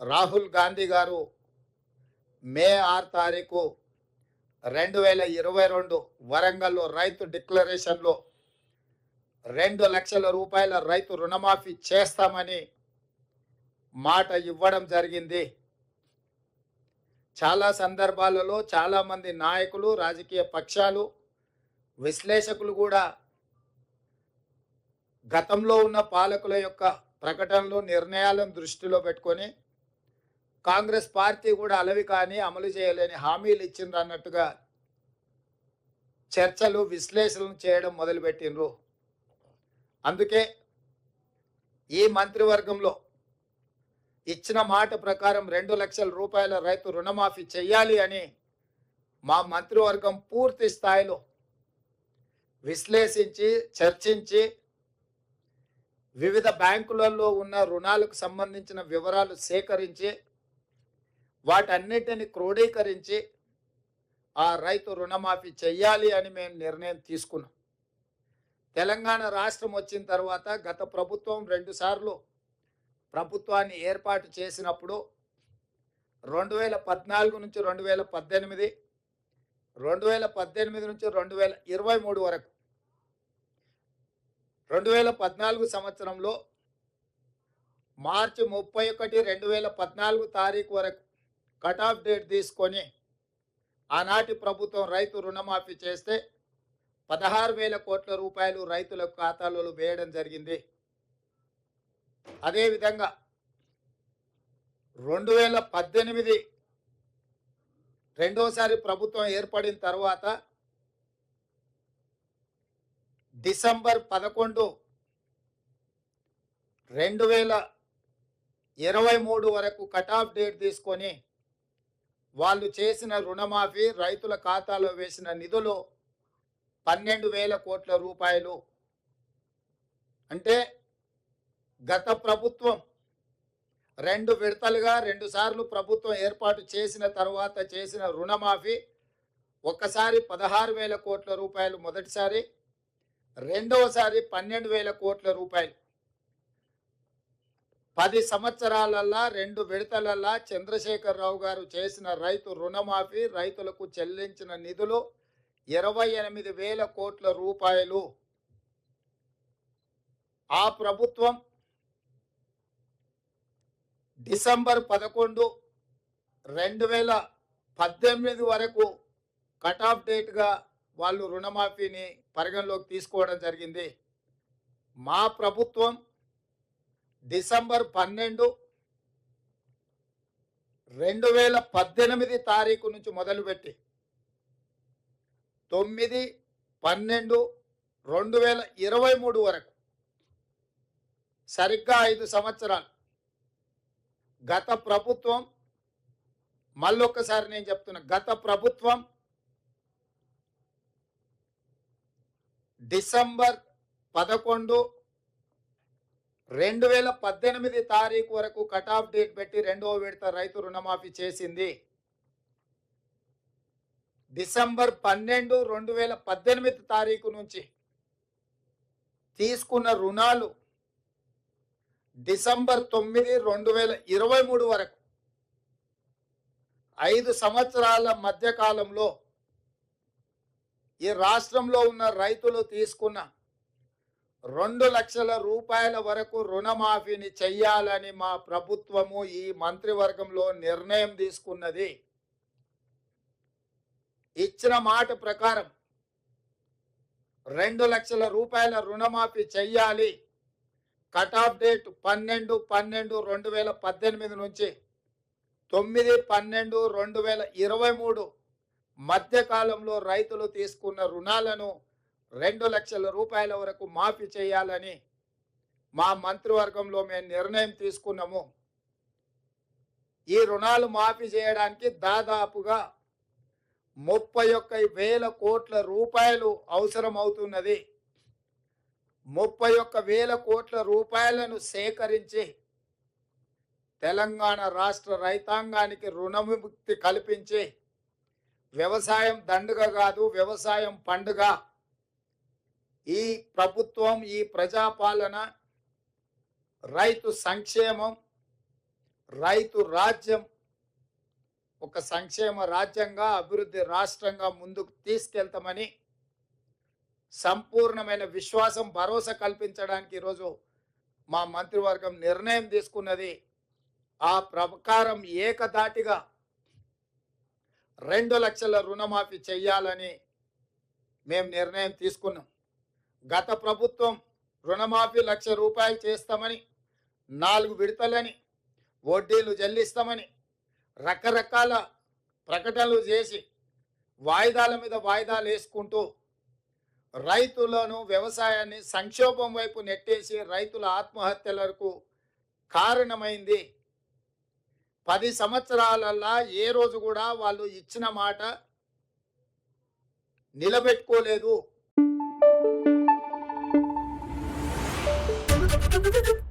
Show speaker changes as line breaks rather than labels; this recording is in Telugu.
రాహుల్ గాంధీ గారు మే ఆరు తారీఖు రెండు వేల ఇరవై రెండు వరంగల్లో రైతు డిక్లరేషన్లో రెండు లక్షల రూపాయల రైతు రుణమాఫీ చేస్తామని మాట ఇవ్వడం జరిగింది. చాలా సందర్భాలలో చాలామంది నాయకులు రాజకీయ పక్షాలు విశ్లేషకులు కూడా గతంలో ఉన్న పాలకుల యొక్క ప్రకటనలు నిర్ణయాలను దృష్టిలో పెట్టుకొని కాంగ్రెస్ పార్టీ కూడా అలవి కానీ అమలు చేయలేని హామీలు ఇచ్చిండ్రు అన్నట్టుగా చర్చలు విశ్లేషణలు చేయడం మొదలుపెట్టిండ్రు. అందుకే ఈ మంత్రివర్గంలో ఇచ్చిన మాట ప్రకారం రెండు లక్షల రూపాయల రైతు రుణమాఫీ చేయాలి అని మా మంత్రివర్గం పూర్తి స్థాయిలో విశ్లేషించి చర్చించి వివిధ బ్యాంకులలో ఉన్న రుణాలకు సంబంధించిన వివరాలు సేకరించి వాటన్నిటిని క్రోడీకరించి ఆ రైతు రుణమాఫీ చెయ్యాలి అని మేము నిర్ణయం తీసుకున్నాం. తెలంగాణ రాష్ట్రం వచ్చిన తర్వాత గత ప్రభుత్వం రెండుసార్లు ప్రభుత్వాన్ని ఏర్పాటు చేసినప్పుడు రెండు వేల పద్నాలుగు నుంచి రెండు వేల పద్దెనిమిది రెండు వేల పద్దెనిమిది నుంచి రెండు వేల ఇరవై మూడు వరకు. రెండు వేల పద్నాలుగు సంవత్సరంలో మార్చి ముప్పై ఒకటి రెండు వేల పద్నాలుగు తారీఖు వరకు కట్ ఆఫ్ డేట్ తీసుకొని ఆనాటి ప్రభుత్వం రైతు రుణమాఫీ చేస్తే పదహారు వేల కోట్ల రూపాయలు రైతుల ఖాతాలలో వేయడం జరిగింది. అదేవిధంగా రెండు వేల పద్దెనిమిది రెండోసారి ప్రభుత్వం ఏర్పడిన తర్వాత డిసెంబర్ పదకొండు రెండు వేల ఇరవై మూడు వరకు కట్ ఆఫ్ డేట్ తీసుకొని వాళ్ళు చేసిన రుణమాఫీ రైతుల ఖాతాలో వేసిన నిధులు పన్నెండు వేల కోట్ల రూపాయలు. అంటే గత ప్రభుత్వం రెండు విడతలుగా రెండుసార్లు ప్రభుత్వం ఏర్పాటు చేసిన తర్వాత చేసిన రుణమాఫీ ఒక్కసారి పదహారు వేల కోట్ల రూపాయలు మొదటిసారి రెండవసారి పన్నెండు వేల కోట్ల రూపాయలు. పది సంవత్సరాలల్లా రెండు విడతలల్లా చంద్రశేఖరరావు గారు చేసిన రైతు రుణమాఫీ రైతులకు చెల్లించిన నిధులు ఇరవై ఎనిమిది వేల కోట్ల రూపాయలు. ఆ ప్రభుత్వం డిసెంబర్ పదకొండు రెండు వేల పద్దెనిమిది వరకు కట్ ఆఫ్ డేట్గా వాళ్ళు రుణమాఫీని పరిగణలోకి తీసుకోవడం జరిగింది. మా ప్రభుత్వం డిసెంబర్ పన్నెండు రెండు వేల పద్దెనిమిది తారీఖు నుంచి మొదలుపెట్టి తొమ్మిది పన్నెండు రెండు వేల ఇరవై మూడు వరకు సరిగ్గా ఐదు సంవత్సరాలు. గత ప్రభుత్వం మళ్ళొక్కసారి నేను చెప్తున్నా గత ప్రభుత్వం డిసెంబర్ పదకొండు రెండు వేల పద్దెనిమిది తారీఖు వరకు కట్ ఆఫ్ డేట్ పెట్టి రెండవ విడత రైతు రుణమాఫీ చేసింది. డిసెంబర్ పన్నెండు రెండు వేల పద్దెనిమిది తారీఖు నుంచి తీసుకున్న రుణాలు డిసెంబర్ తొమ్మిది రెండు వేల ఇరవై మూడు వరకు ఐదు సంవత్సరాల మధ్యకాలంలో ఈ రాష్ట్రంలో ఉన్న రైతులు తీసుకున్న రెండు లక్షల రూపాయల వరకు రుణమాఫీని చెయ్యాలని మా ప్రభుత్వము ఈ మంత్రివర్గంలో నిర్ణయం తీసుకున్నది. ఇచ్చిన మాట ప్రకారం రెండు లక్షల రూపాయల రుణమాఫీ చెయ్యాలి. కట్ ఆఫ్ డేట్ పన్నెండు పన్నెండు రెండు వేల పద్దెనిమిది నుంచి తొమ్మిది పన్నెండు రెండు వేల ఇరవై మూడు మధ్యకాలంలో రైతులు తీసుకున్న రుణాలను రెండు లక్షల రూపాయల వరకు మాఫీ చేయాలని మా మంత్రివర్గంలో మేము నిర్ణయం తీసుకున్నాము. ఈ రుణాలు మాఫీ చేయడానికి దాదాపుగా ముప్పై ఒక్క వేల కోట్ల రూపాయలు అవసరం అవుతున్నది ముప్పై ఒక్క వేల కోట్ల రూపాయలను సేకరించి తెలంగాణ రాష్ట్ర రైతాంగానికి రుణవిముక్తి కల్పించి వ్యవసాయం దండుగ కాదు వ్యవసాయం పండుగ ఈ ప్రభుత్వం ఈ ప్రజాపాలన రైతు సంక్షేమం రైతు రాజ్యం ఒక సంక్షేమ రాజ్యంగా అభివృద్ధి రాష్ట్రంగా ముందుకు తీసుకెళ్తామని సంపూర్ణమైన విశ్వాసం భరోసా కల్పించడానికి ఈరోజు మా మంత్రివర్గం నిర్ణయం తీసుకున్నది. ఆ ప్రకారం ఏకదాటిగా రెండు లక్షల రుణమాఫీ చేయాలని మేము నిర్ణయం తీసుకున్నాం. గత ప్రభుత్వం రుణమాఫీ లక్ష రూపాయలు చేస్తామని నాలుగు విడతలని వడ్డీలు చెల్లిస్తామని రకరకాల ప్రకటనలు చేసి వాయిదాల మీద వాయిదాలు వేసుకుంటూ రైతులను వ్యవసాయాన్ని సంక్షోభం వైపు నెట్టేసి రైతుల ఆత్మహత్యలకు కారణమైంది. పది సంవత్సరాలల్లా ఏ రోజు కూడా వాళ్ళు ఇచ్చిన మాట నిలబెట్టుకోలేదు. Thank you.